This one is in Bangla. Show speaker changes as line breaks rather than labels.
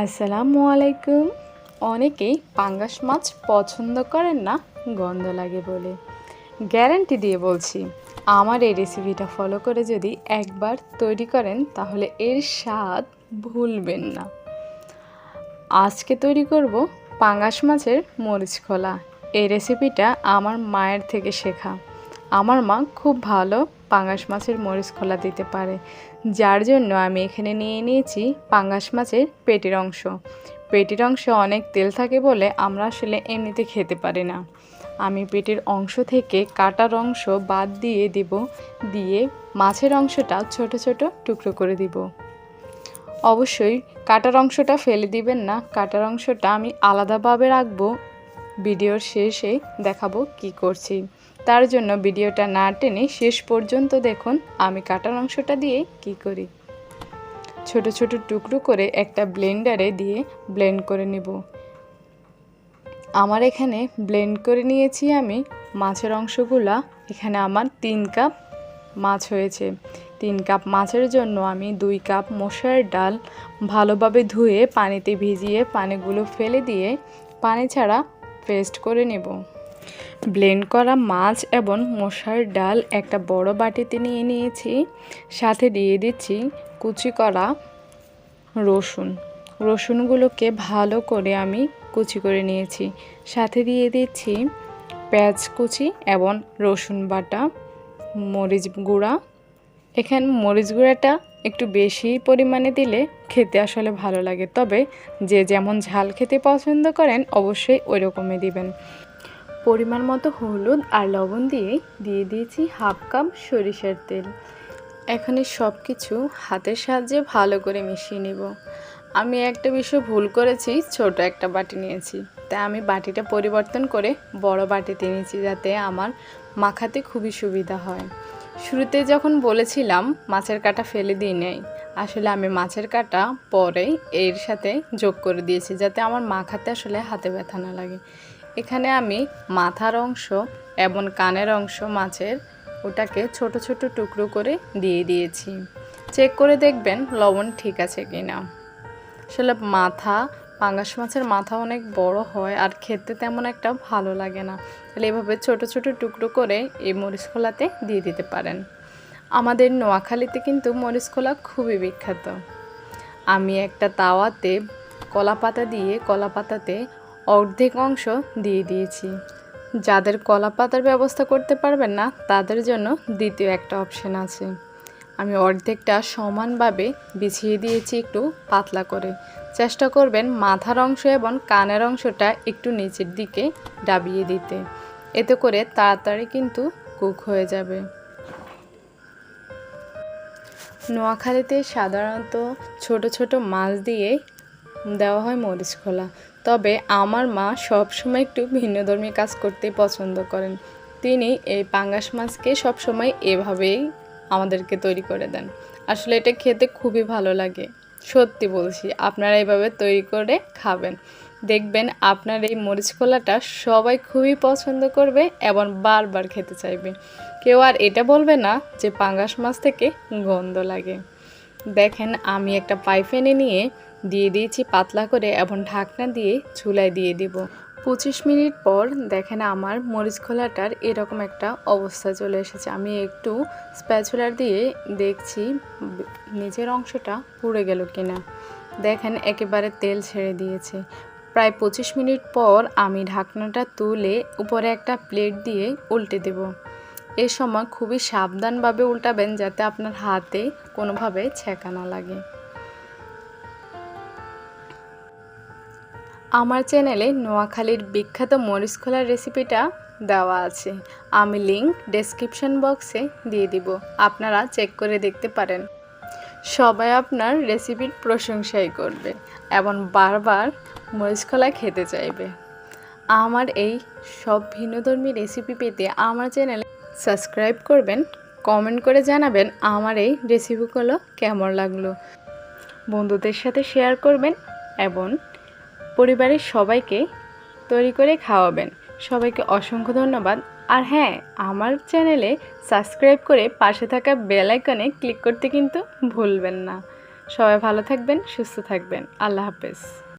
আসসালামু আলাইকুম। অনেকেই পাঙ্গাস মাছ পছন্দ করেন না, গন্ধ লাগে বলে। গ্যারান্টি দিয়ে বলছি, আমার এই রেসিপিটা ফলো করে যদি একবার তৈরি করেন, তাহলে এর স্বাদ ভুলবেন না। আজকে তৈরি করব পাঙ্গাস মাছের মরিচ খোলা। এই রেসিপিটা আমার মায়ের থেকে শেখা। আমার মা খুব ভালো পাঙ্গাস মাছের মরিচ খোলা দিতে পারে। যার জন্য আমি এখানে নিয়ে নিয়েছি পাঙ্গাস মাছের পেটির অংশ। পেটির অংশে অনেক তেল থাকে বলে আমরা আসলে এমনিতে খেতে পারি না। আমি পেটের অংশ থেকে কাটার অংশ বাদ দিয়ে দিব, দিয়ে মাছের অংশটা ছোট ছোট টুকরো করে দিব। অবশ্যই কাটার অংশটা ফেলে দিবেন না। কাটার অংশটা আমি আলাদাভাবে রাখব ভিডিওর শেষে দেখাবো কি করছি। তার জন্য ভিডিওটা না টেনে শেষ পর্যন্ত দেখুন, আমি কাটার অংশটা দিয়ে কি করি। ছোট ছোট টুকরো করে একটা ব্লেন্ডারে দিয়ে ব্লেন্ড করে নেব। আমার এখানে ব্লেন্ড করে নিয়েছি আমি মাছের অংশগুলা। এখানে আমার তিন কাপ মাছ হয়েছে। তিন কাপ মাছের জন্য আমি দুই কাপ মশার ডাল ভালোভাবে ধুয়ে পানিতে ভিজিয়ে পানিগুলো ফেলে দিয়ে, পানি ছাড়া পেস্ট করে নেব। ব্লেন্ড করা মাছ এবং মশার ডাল একটা বড় বাটিতে নিয়ে নিয়েছি। সাথে দিয়ে দিচ্ছি কুচি করা রসুন। রসুনগুলোকে ভালো করে আমি কুচি করে নিয়েছি। সাথে দিয়ে দিচ্ছি পেঁয়াজ কুচি এবং রসুন বাটা, মরিচ গুঁড়া এখানে মরিচ গুঁড়াটা একটু বেশি পরিমাণে দিলে খেতে আসলে ভালো লাগে। তবে যে যেমন ঝাল খেতে পছন্দ করেন, অবশ্যই ওই রকমই দিবেন। পরিমাণ মতো হলুদ আর লবণ দিয়ে দিয়ে দিয়েছি হাফ কাপ সরিষার তেল। এখানে সব কিছু হাতের সাহায্যে ভালো করে মিশিয়ে নেব। আমি একটা বিষয় ভুল করেছি, ছোট একটা বাটি নিয়েছি। তাই আমি বাটিটা পরিবর্তন করে বড় বাটিতে নিয়েছি যাতে আমার মাখাতে খুবই সুবিধা হয়। শুরুতে যখন বলেছিলাম মাছের কাটা ফেলে দিই নেই, আসলে আমি মাছের কাটা পরে এর সাথে যোগ করে দিয়েছি যাতে আমার মাখাতে আসলে হাতে ব্যথা না লাগে। এখানে আমি মাথার অংশ এবং কানের অংশ মাছের ওটাকে ছোট ছোট টুকরো করে দিয়ে দিয়েছি। চেক করে দেখবেন লবণ ঠিক আছে কি না আসলে মাথা পাঙ্গাস মাছের মাথা অনেক বড় হয় আর খেতে তেমন একটা ভালো লাগে না। তাহলে এভাবে ছোট ছোট টুকরো করে এই মরিচ খোলাতে দিয়ে দিতে পারেন। আমাদের নোয়াখালীতে কিন্তু মরিচ খোলা খুবই বিখ্যাত। আমি একটা তাওয়াতে কলা পাতা দিয়ে কলা পাতাতে অর্ধেক অংশ দিয়ে দিয়েছি। যাদের কলা পাতার ব্যবস্থা করতে পারবেন না, তাদের জন্য দ্বিতীয় একটা অপশন আছে। আমি অর্ধেকটা সমানভাবে বিছিয়ে দিয়েছি একটু পাতলা করে। চেষ্টা করবেন মাথার অংশ এবং কানের অংশটা একটু নিচের দিকে ডাবিয়ে দিতে। এতে করে তাড়াতাড়ি কিন্তু কুক হয়ে যাবে। নোয়াখালীতে সাধারণত ছোট ছোট মাছ দিয়ে দেওয়া হয় মরিচ খোলা। তবে আমার মা সবসময় একটু ভিন্নধর্মী কাজ করতে পছন্দ করেন। তিনি এই পাঙ্গাস মাছকে সবসময় এভাবেই আমাদেরকে তৈরি করে দেন। আসলে এটা খেতে খুবই ভালো লাগে। সত্যি বলছি, আপনারা এইভাবে তৈরি করে খাবেন। দেখবেন আপনার এই মরিচ খোলাটা সবাই খুবই পছন্দ করবে এবং বারবার খেতে চাইবে। কেউ আর এটা বলবে না যে পাঙ্গাস মাছ থেকে গন্ধ লাগে। দেখেন আমি একটা পাইফেনে নিয়ে দিয়ে দিয়েছি, পাতলা করে এবং ঢাকনা দিয়ে চুলায় দিয়ে দিব। পঁচিশ মিনিট পর দেখেন আমার মরিচ খোলাটার এরকম একটা অবস্থা চলে এসেছে। আমি একটু স্প্যাচুলার দিয়ে দেখছি নিচের অংশটা পুড়ে গেল কিনা। দেখেন একেবারে তেল ছেড়ে দিয়েছে। প্রায় পঁচিশ মিনিট পর আমি ঢাকনাটা তুলে উপরে একটা প্লেট দিয়ে উল্টে দেব। এ সময় খুবই সাবধানভাবে উল্টাবেন যাতে আপনার হাতে কোনোভাবে ছেঁকা না লাগে। আমার চ্যানেলে নোয়াখালীর বিখ্যাত মরিচ খোলার রেসিপিটা দেওয়া আছে। আমি লিঙ্ক ডেসক্রিপশন বক্সে দিয়ে দিব। আপনারা চেক করে দেখতে পারেন। সবাই আপনার রেসিপির প্রশংসাই করবে এবং বারবার মরিচ খোলা খেতে চাইবে। আমার এই সব ভিন্নধর্মী রেসিপি পেতে আমার চ্যানেলে সাবস্ক্রাইব করবেন, কমেন্ট করে জানাবেন আমার এই রেসিপিগুলো কেমন লাগল। বন্ধুদের সাথে শেয়ার করবেন এবং পরিবারের সবাইকে তৈরি করে খাওয়াবেন। সবাইকে অসংখ্য ধন্যবাদ। আর হ্যাঁ আমার চ্যানেলে সাবস্ক্রাইব করে পাশে থাকা বেল আইকনে ক্লিক করতে কিন্তু ভুলবেন না। সবাই ভালো থাকবেন, সুস্থ থাকবেন। আল্লাহ হাফেজ।